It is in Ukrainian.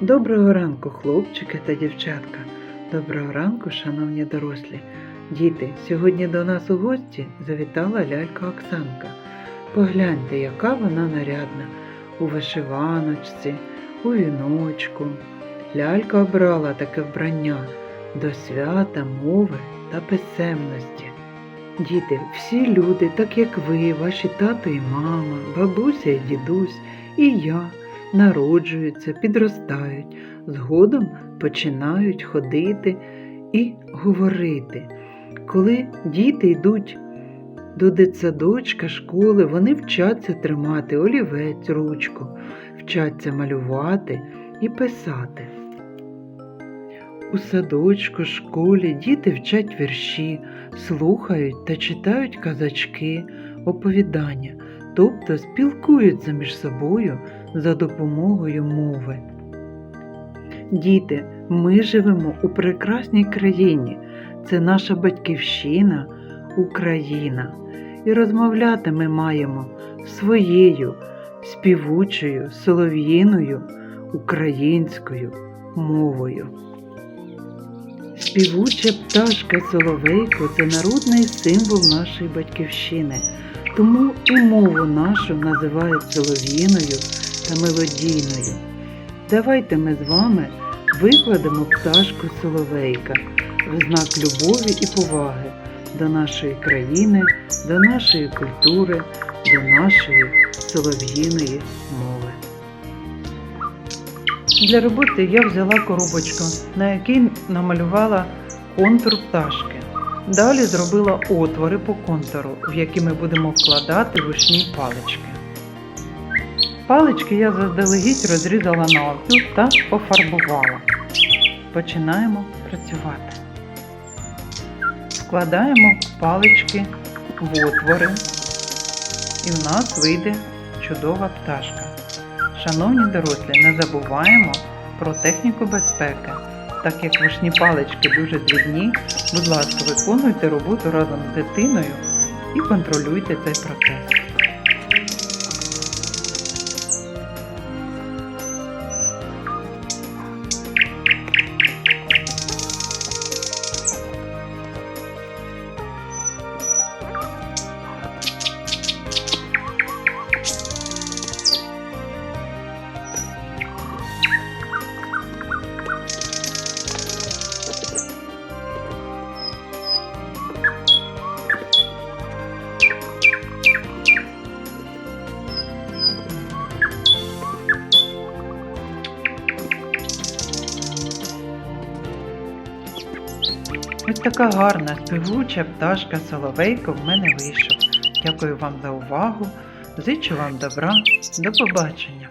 Доброго ранку, хлопчики та дівчатка. Доброго ранку, шановні дорослі. Діти, сьогодні до нас у гості завітала лялька Оксанка. Погляньте, яка вона нарядна у вишиваночці, у віночку. Лялька обрала таке вбрання до свята, мови та писемності. Діти, всі люди, так як ви, ваші тато і мама, бабуся і дідусь, і я, народжуються, підростають, згодом починають ходити і говорити. Коли діти йдуть до дитсадочка, школи, вони вчаться тримати олівець, ручку, вчаться малювати і писати. У садочку, школі діти вчать вірші, слухають та читають казачки, оповідання, тобто спілкуються між собою за допомогою мови. Діти, ми живемо у прекрасній країні. Це наша батьківщина, Україна. І розмовляти ми маємо своєю співучою, солов'їною, українською мовою. Співуча пташка Соловейко це народний символ нашої батьківщини, тому і мову нашу називають солов'їною та мелодійною. Давайте ми з вами викладемо пташку Соловейка в знак любові і поваги до нашої країни, до нашої культури, до нашої солов'їної мови. Для роботи я взяла коробочку, на якій намалювала контур пташки. Далі зробила отвори по контуру, в які ми будемо вкладати вишні палички. Палички я заздалегідь розрізала навпіл та пофарбувала. Починаємо працювати. Складаємо палички в отвори, і в нас вийде чудова пташка. Шановні дорослі, не забуваємо про техніку безпеки. Так як вишні палички дуже дрібні, будь ласка, виконуйте роботу разом з дитиною і контролюйте цей процес. Ось така гарна співуча пташка Соловейко в мене вийшов. Дякую вам за увагу. Зичу вам добра. До побачення.